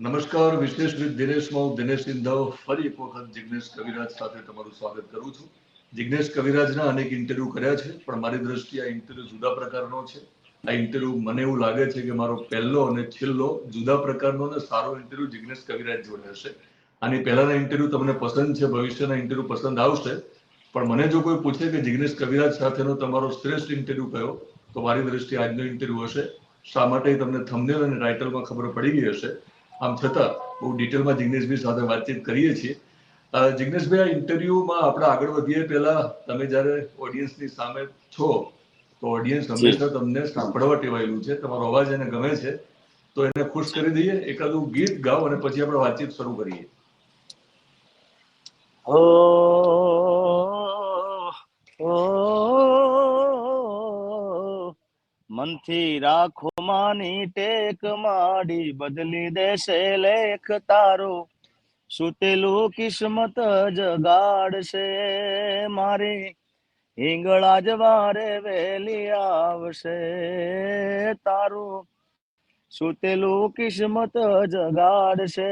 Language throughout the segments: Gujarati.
નમસ્કાર વિથ દિનેશમાં હું દિનેશ સિંધાવ ફરી એક વખત જિગ્નેશ કવિરાજ સાથે તમારું સ્વાગત કરું છું. જિગ્નેશ કવિરાજના અનેક ઇન્ટરવ્યુ કર્યા છે, પણ મારી દ્રષ્ટિએ આ ઇન્ટરવ્યુ જુદા પ્રકારનો છે. આ ઇન્ટરવ્યુ મને એવું લાગે છે કે મારો પહેલો અને છેલ્લો જુદા પ્રકારનો અને સારો ઇન્ટરવ્યુ જિગ્નેશ કવિરાજ જોડે હશે. આની પહેલાના ઇન્ટરવ્યુ તમને પસંદ છે, ભવિષ્યના ઇન્ટરવ્યુ પસંદ આવશે. પણ મને જો કોઈ પૂછે કે જિગ્નેશ કવિરાજ સાથેનો તમારો શ્રેષ્ઠ ઇન્ટરવ્યુ કયો, તો મારી દ્રષ્ટિએ આજનો ઇન્ટરવ્યુ હશે. શા માટે તમને થંબનેલ અને ટાઇટલમાં ખબર પડી ગઈ હશે? આમ છતાં બહુ ડિટેલમાં જિગ્નેશભાઈ સાથે વાતચીત કરીએ છીએ. જિગ્નેશભાઈ આ ઇન્ટરવ્યુમાં આપણે આગળ વધીએ. પહેલા તમે જ્યારે ઓડિયન્સની સામે છો તો ઓડિયન્સ હંમેશા તમને સાંભળવા ટેવાયેલું છે. તમારો અવાજ એને ગમે છે તો એને ખુશ કરી દઈએ એકાદું ગીત ગાઓ અને પછી આપણે વાતચીત શરૂ કરીએ. મનથી રાખો માની ટેક માડી બદલી દેશે લેખ તારો. સુતેલું કિસ્મત જગાડશે મારી. હિંગળા જ વારે વેલી આવશે તારું. સુતેલું કિસ્મત જગાડશે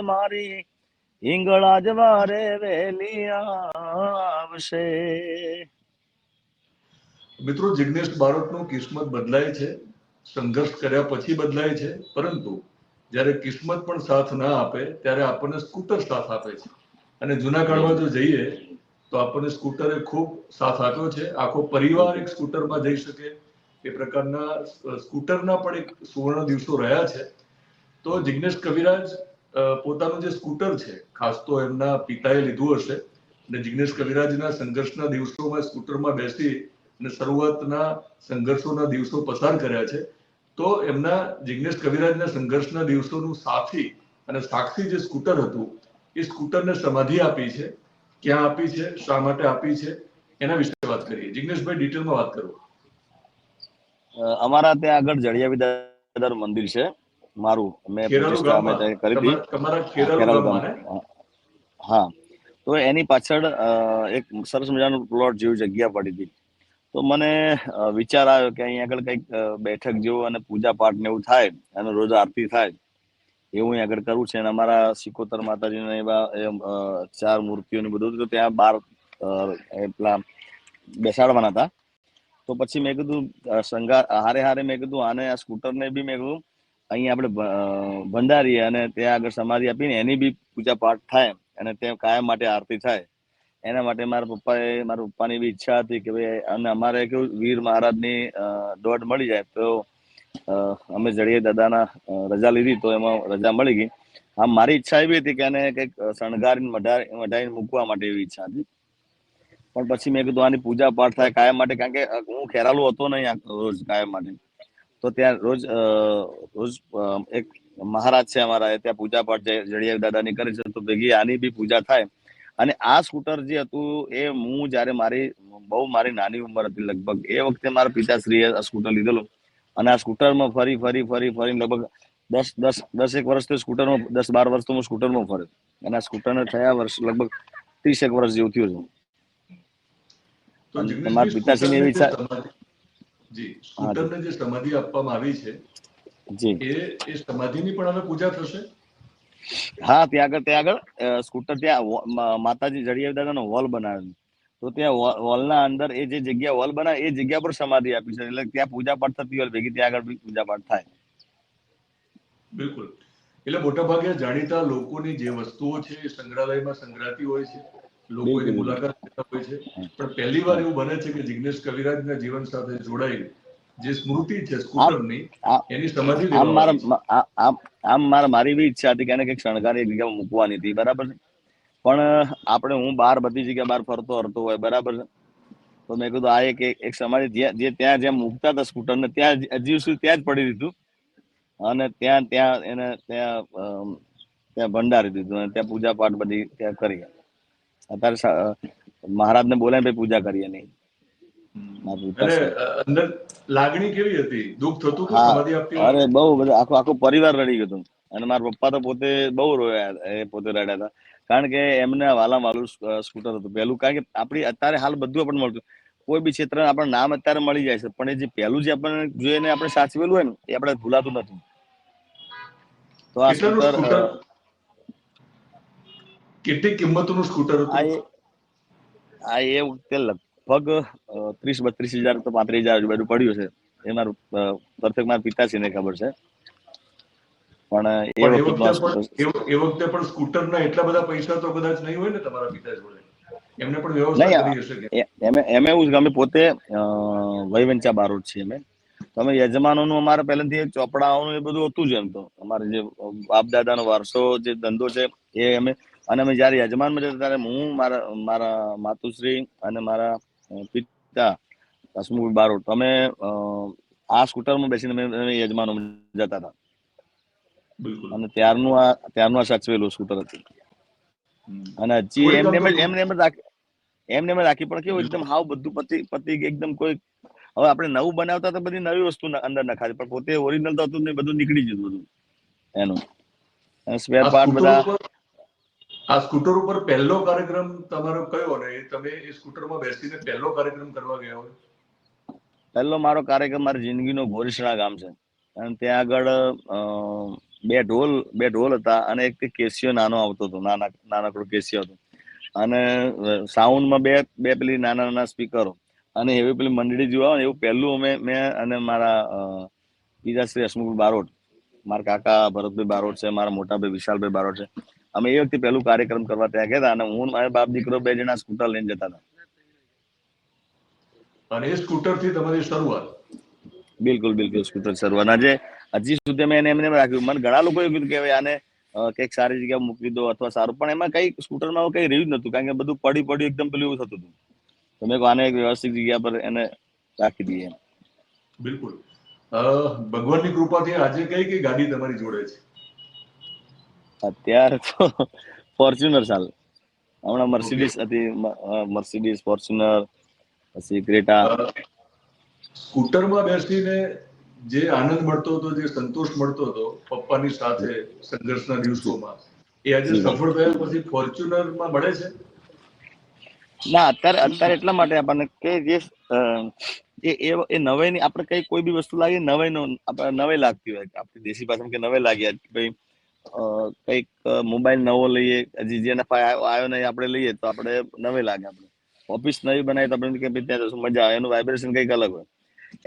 મારી. હિંગળા જ વારે વેલી આવશે. મિત્રો જિગ્નેશ બારોટનું કિસ્મત બદલાય છે. સંઘર્ષ કર્યા પછી બદલાય છે. પરંતુ જ્યારે કિસ્મત પણ સાથ ના આપે, ત્યારે આપણને સ્કૂટર સાથ આપે છે. અને જૂના કાળમાં જો જઈએ, તો આપણને સ્કૂટરે ખૂબ સાથ આપ્યો છે. આખો પરિવાર એક સ્કૂટરમાં જઈ શકે. એ પ્રકારના સ્કૂટરના પણ એક સુવર્ણ દિવસો રહ્યા છે. તો જિગ્નેશ કવિરાજ પોતાનું જે સ્કૂટર છે, ખાસ તો એમના પિતાએ લીધું હશે. અને જિગ્નેશ કવિરાજના સંઘર્ષના દિવસોમાં સ્કૂટરમાં બેસી અને શરૂઆતના સંઘર્ષોના દિવસો પસાર કર્યા છે તો એમના જિગ્નેશ કવિરાજના સંઘર્ષના દિવસોનું સાથી અને સાક્ષી જે સ્કૂટર હતું એ સ્કૂટરને સમાધિ આપી છે ક્યાં આપી છે શા માટે આપી છે એના વિશે વાત કરીએ. જિગ્નેશભાઈ ડિટેલમાં વાત કરો. અમારા ત્યાં આગળ જડિયા વિદ્યાધર મંદિર છે મારું. મેં કરી હતી. હા તો એની પાછળ એક સરસ મજાનું પ્લોટ જેવી જગ્યા પડી હતી. તો મને વિચાર આવ્યો કે અહીંયા આગળ કંઈક બેઠક જેવું અને પૂજા પાઠ ને એવું થાય અને રોજ આરતી થાય એવું અહીં આગળ કરવું છે. અને અમારા સિકોતર માતાજીના એવા ચાર મૂર્તિઓને બધું તો ત્યાં બાર પેલા બેસાડવાના હતા. તો પછી મેં કીધું અ, હારે હારે મેં કીધું આને આ સ્કૂટરને બી મેં કીધું અહીં આપણે ભંડારીએ અને ત્યાં આગળ સમાધિ આપીને એની બી પૂજા પાઠ થાય અને ત્યાં કાયમ માટે આરતી થાય. એના માટે મારા પપ્પાએ, મારા પપ્પાની બી ઈચ્છા હતી કે ભાઈ, અને અમારે કેવું વીર મહારાજની દોઢ મળી જાય તો અમે જડીએ દાદાના રજા લીધી તો એમાં રજા મળી ગઈ. આમ મારી ઈચ્છા એવી હતી કે એને કંઈક શણગારીને મઢાઈ મઢાઈને મૂકવા માટે એવી ઈચ્છા હતી. પણ પછી મેં કીધું, આની પૂજા પાઠ થાય કાયમ માટે, કારણ કે હું ખેરાલુ હતો નહીં આ રોજ કાયમ માટે. તો ત્યાં રોજ રોજ એક મહારાજ છે અમારા ત્યાં પૂજા પાઠ જડિયા દાદાની કરે છે, તો ભેગી આની બી પૂજા થાય. અને આ સ્કૂટર જે હતું એ હું જ્યારે મારી બહુ મારી નાની ઉંમર હતી લગભગ એ વખતે મારા પિતાશ્રીએ આ સ્કૂટર લીધેલું. અને આ સ્કૂટરમાં ફરી ફરી ફરી ફરી લગભગ દસ દસ દસ એક વર્ષ તો સ્કૂટરમાં દસ બાર વર્ષ તો હું સ્કૂટરમાં ફર્યો. અને આ સ્કૂટરને થયા વર્ષ લગભગ ત્રીસ એક વર્ષ જેવું થયું છે. મારા તમારા પિતાશ્રીની એવી ઈચ્છા- જી સ્કૂટરને જે સમાધિ આપવામાં આવી છે જી. એ સમાધિની પણ હવે પૂજા થશે? હા ત્યાં આગળ ત્યાં આગળ સ્કૂટર ત્યાં માતાજી જડિયા દાદાનો હોલ બનાવ્યો. તો ત્યાં હોલના અંદર એ જે જગ્યા હોલ બનાવે એ જગ્યા પર સમાધિ આપી છે. એટલે ત્યાં પૂજા પાઠ થતી હોય ભેગી ત્યાં આગળ પૂજા પાઠ થાય. બિલકુલ. એટલે મોટા ભાગે જાણીતા લોકોની જે વસ્તુઓ છે એ સંગ્રહાલયમાં સંગ્રહાતી હોય છે. લોકો એની મુલાકાત લેતા હોય છે. પણ પહેલી વાર એવું બને છે કે જિગ્નેશ કવિરાજના જીવન સાથે જોડાઈ જે સ્મૃતિ છે સ્કૂટરની એની સમજી આમ મારા આમ મારા મારી બી ઈચ્છા હતી કે એને કંઈક શણગારી એક જગ્યામાં મૂકવાની હતી બરાબર છે? પણ આપણે હું બહાર બધી જગ્યા બહાર ફરતો હરતો હોય બરાબર છે? તો મેં કીધું આ એક એક સમાજ જે ત્યાં જ્યાં મૂકતા હતા સ્કૂટરને ત્યાં હજી સુધી ત્યાં જ પડી દીધું. અને ત્યાં ત્યાં એને ત્યાં ત્યાં ભંડારી દીધું અને ત્યાં પૂજા પાઠ બધી ત્યાં કરી. અત્યારે મહારાજને બોલાય ભાઈ પૂજા કરીએ નહીં. અંદર લાગણી કેવી હતી? દુઃખ થતું હતું સમાધિ આપતી અરે બહુ બધું આખો આખો પરિવાર રડી ગયો અને મારા પપ્પા તો પોતે બહુ રોયા એ પોતે રડ્યા હતા. કારણ કે એમને વાલા વાલું સ્કૂટર હતું. પહેલું કારણ કે આપણી અત્યારે હાલ બધું આપણને મળતું. કોઈ બી ક્ષેત્ર આપણને નામ અત્યારે મળી જાય છે. પણ એ જે પહેલું જે આપણને જોઈને આપણે સાચવેલું હોય ને એ આપણે ભૂલાતું નથી. તો આ સ્કૂટર કેટલી કિંમતનું સ્કૂટર હતું? આ એ વખતે લગભગ ત્રીસ બત્રીસ હજાર તો પાંત્રીસ હજાર આજુબાજુ પડ્યું છે. એ મારું પરફેક્ટ મારા પિતાશ્રીને ખબર છે. પણ એ વખતે એ- વખતે પણ સ્કૂટરના એટલા બધા પૈસા તો કદાચ નહીં હોય ને તમારા પિતા જોડે? એમને પણ વ્યવસ્થા કરી હશે કે? એ- એમ એવું છે કે અમે પોતે વૈવંચા બારોટ છીએ અમે. તો અમે યજમાનોનું અમારે પહેલેથી ચોપડાઓનું એ બધું હતું જ એમ તો. અમારે જે બાપ દાદાનો વારસો જે ધંધો છે એ અમે અને અમે જયારે યજમાનમાં જતા ત્યારે હું મારા મારા માતુશ્રી અને મારા પિતા હસમુખ બારોટ. અ, આ સ્કૂટરમાં બેસીને અમે યજમાનો જતા હતા. અને ત્યારનું આ ત્યારનું આ સાચવેલું સ્કૂટર હતું. અને હજી એમને એમને એમ રાખી એમને એમ રાખી પણ કેવું એકદમ હાવ બધું પતી પતી એકદમ કોઈ હવે આપણે નવું બનાવતા તો બધી નવી વસ્તુ અંદર નખાતી પણ પોતે ઓરિજિનલ તો હતું ને બધું નીકળી જતું બધું. એનું. સ્પેર પાર્ટ બધા આ સ્કૂટર ઉપર પહેલો કાર્યક્રમ તમારો કયો અને તમે એ સ્કૂટરમાં બેસીને પહેલો કાર્યક્રમ કરવા ગયા હોય? પહેલો મારો કાર્યક્રમ મારી જિંદગીનો ઘોરસણા ગામ છે. અને ત્યાં આગળ બે ઢોલ બે ઢોલ હતા અને એક કેસિયો નાનો આવતો હતો, નાના, નાનકડો કેસિયો હતો. અને સાઉન્ડમાં બે બે પેલી નાના નાના સ્પીકરો અને એવી પેલી મંડળી જોવા એવું પહેલું અમે, મેં અને મારા બીજા શ્રી હસમુખ બારોટ, મારા કાકા ભરતભાઈ બારોટ છે, મારા મોટાભાઈ વિશાલભાઈ બારોટ છે. અમે એ વખતે પહેલું કાર્યક્રમ કરવા ત્યાં ગયા હતા અને હું મારા બાપ દીકરો બે જણા સ્કૂટર લઈને જતા હતા. અને એ સ્કૂટરથી તમારી શરૂઆત? બિલકુલ બિલકુલ સ્કૂટર શરૂઆત. આજે હજી સુધી મેં એને એમને રાખ્યું મને ઘણા લોકોએ કીધું કે આને કંઈક સારી જગ્યા મૂકી દો અથવા સારું પણ એમાં કઈ સ્કૂટરમાં કઈ રહ્યું જ નતું કારણ કે બધું પડી પડ્યું એકદમ પેલું એવું થતું હતું. તો મેં આને એક વ્યવસ્થિત જગ્યા પર એને રાખી દઈએ. બિલકુલ. ભગવાનની કૃપાથી આજે કઈ કઈ ગાડી તમારી જોડે છે? અત્યારે તો ફોર્ચ્યુનર ચાલે. હમણાં મર્સિડીઝ હતી મર્સિડીઝ ફોર્ચ્યુનર પછી ક્રેટા. સ્કૂટરમાં બેસીને જે આનંદ મળતો હતો જે સંતોષ મળતો હતો પપ્પાની સાથે સંઘર્ષના દિવસોમાં એ આજે સફળ થયા પછી ફોર્ચ્યુનરમાં મળે છે? ના અત્યારે અત્યારે એટલા માટે આપણને કે જે એ એ નવાઈની આપણે કઈ કોઈ બી વસ્તુ લાગે નવાઈનો આપણે નવાઈ લાગતી હોય. આપણી દેશી ભાષામાં કે નવાઈ લાગી ભાઈ કંઈક મોબાઈલ નવો લઈએ, હજી પાસે આવ્યો નહીં, આપણે લઈએ, તો આપણે નવે લાગે આપણે ઓફિસ નવી બનાવી તો આપણે કે ત્યાં જશું, મજા આવે, એનું વાઇબ્રેશન કંઈક અલગ હોય.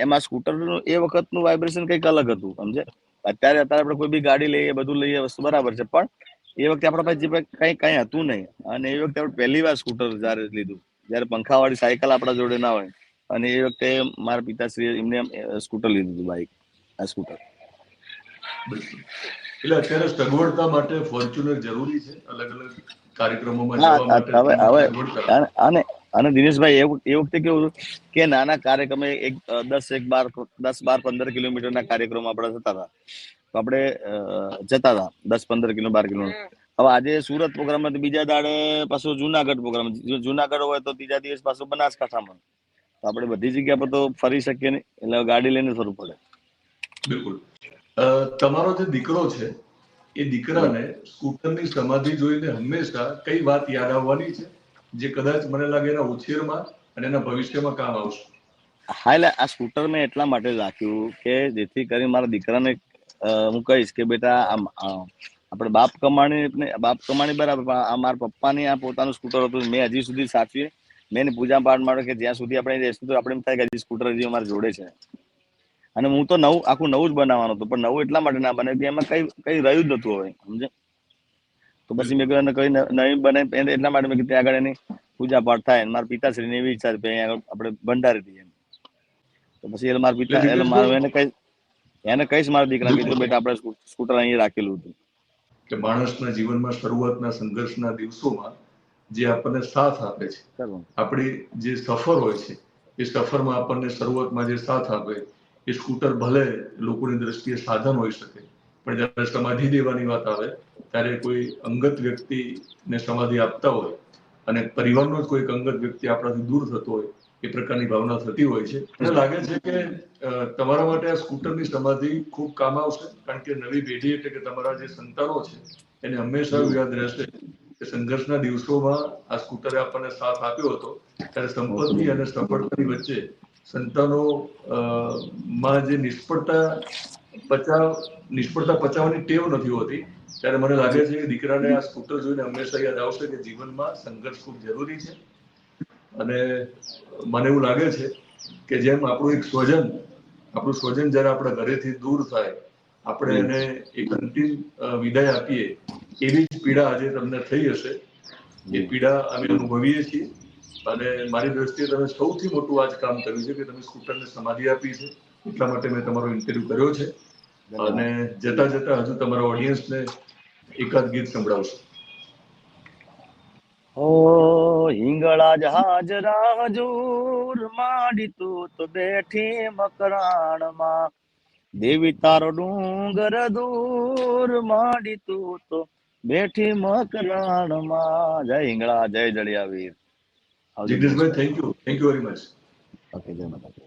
એમાં સ્કૂટરનું એ વખતનું વાઇબ્રેશન કંઈક અલગ હતું, સમજે? અત્યારે અત્યારે આપણે કોઈ બી ગાડી લઈએ, બધું લઈએ વસ્તુ બરાબર છે, પણ એ વખતે આપણા પાસે જે કઈ કઈ હતું નહીં. અને એ વખતે આપણે પહેલી વાર સ્કૂટર જ્યારે લીધું, જ્યારે પંખાવાળી સાયકલ આપણા જોડે ના હોય, અને એ વખતે મારા પિતાશ્રી એમને સ્કૂટર લીધું હતું બાઈક આ સ્કૂટર. એટલે અત્યારે સગવડતા માટે ફોર્ચ્યુનર જરૂરી છે અલગ અલગ કાર્યક્રમોમાં હવે હવે અને- દિનેશભાઈ એ વખતે કેવું હતું કે નાના કાર્યક્રમે એક દસ એક બાર દસ બાર પંદર કિલોમીટરના કાર્યક્રમ આપણે થતા હતા. તો આપણે જતા હતા દસ પંદર કિલો બાર કિલો. હવે આજે સુરત પ્રોગ્રામ બીજા દાડે પાછો જુનાગઢ પ્રોગ્રામ. જુનાગઢ હોય તો ત્રીજા દિવસ પાછો બનાસકાંઠામાં. તો આપણે બધી જગ્યા પર તો ફરી શકીએ નહીં એટલે ગાડી લઈને ફરવું પડે. બિલકુલ. તમારો જે દીકરો છે, એ દીકરાને સ્કૂટરની સમાધિ જોઈને હંમેશા કઈ વાત યાદ આવવાની છે, જે કદાચ મને લાગે એના ઉછેરમાં અને એના ભવિષ્યમાં કામ આવશે? હા, એટલે આ સ્કૂટર મેં એટલા માટે રાખ્યું કે જેથી કરી મારા દીકરાને હું કહીશ કે બેટા આપણે બાપ કમાણી બાપ કમાણી બરાબર આ મારા પપ્પાની આ પોતાનું સ્કૂટર હતું, મેં હજી સુધી સાચવીએ. મેં પૂજા પાઠ માટે કે જ્યાં સુધી આપણે રહેશું તો આપણે એમ થાય કે હજી સ્કૂટર હજી અમારા જોડે છે. અને હું તો નવું આખું નવું જ બનાવવાનું હતું પણ નવું એટલા માટે ના બને કે એમાં કઈ કઈ રહ્યું જ નતું હવે સમજે તો પછી મેં કહ્યું કઈ નવી બને એટલા માટે મેં ત્યાં આગળ એની પૂજા પાઠ થાય મારા પિતાશ્રીની એવી ઈચ્છા છે આપણે ભંડારી દઈએ તો પછી એટલે મારા પિતા એટલે મારું એને કઈ એને કહીશ મારા દીકરા કીધું બેટા આપણે સ્કૂટર અહીં રાખેલું હતું. કે માણસના જીવનમાં શરૂઆતના સંઘર્ષના દિવસોમાં જે આપણને સાથ આપે છે આપણી જે સફર હોય છે એ સફરમાં આપણને શરૂઆતમાં જે સાથ આપે એ સ્કૂટર ભલે લોકોની દ્રષ્ટિએ સાધન હોઈ શકે, પણ જ્યારે સમાધિ દેવાની વાત આવે, ત્યારે કોઈ અંગત વ્યક્તિને સમાધિ આપતા હોય અને પરિવારનો જ કોઈક અંગત વ્યક્તિ આપણાથી દૂર થતો હોય, એ પ્રકારની ભાવના થતી હોય છે. મને લાગે છે કે તમારા માટે આ સ્કૂટરની સમાધિ ખૂબ કામ આવશે, કારણ કે નવી પેઢી એટલે કે તમારા જે સંતાનો છે, એને હંમેશા યાદ રહેશે કે સંઘર્ષના દિવસોમાં આ સ્કૂટરે આપણને સાથ આપ્યો હતો, ત્યારે સંપત્તિ અને સફળતાની વચ્ચે સંતાનો માં જે નિષ્ફળતા પચાવ નિષ્ફળતા પચાવવાની ટેવ નથી હોતી ત્યારે મને લાગે છે કે દીકરાને આ સ્કૂટર જોઈને હંમેશા યાદ આવશે કે જીવનમાં સંઘર્ષ ખૂબ જરૂરી છે. અને મને એવું લાગે છે કે જેમ આપણું એક સ્વજન આપણું સ્વજન જ્યારે આપણા ઘરેથી દૂર થાય આપણે એને એક અંતિમ વિદાય આપીએ એવી જ પીડા આજે તમને થઈ હશે. એ પીડા અમે અનુભવીએ છીએ. અને મારી દ્રષ્ટિએ તમે સૌથી મોટું આજ કામ કર્યું છે કે તમે સ્કૂટરને સમાધિ આપી છે. એટલા માટે મેં તમારો ઇન્ટરવ્યુ કર્યો છે. અને જતા જતા હજુ તમારા ઓડિયન્સને એકાદ ગીત સંભળાવશો. ઓ હિંગળા જહાજ રાજૂર માંડી તું તો બેઠી મકરાણમાં. દેવી તારો ડુંગર દૂર માંડી તું તો બેઠી મકરાણમાં. જય હિંગળા જય જડિયા Bhai, thank you. Thank you very much. Okay, Jai Mata.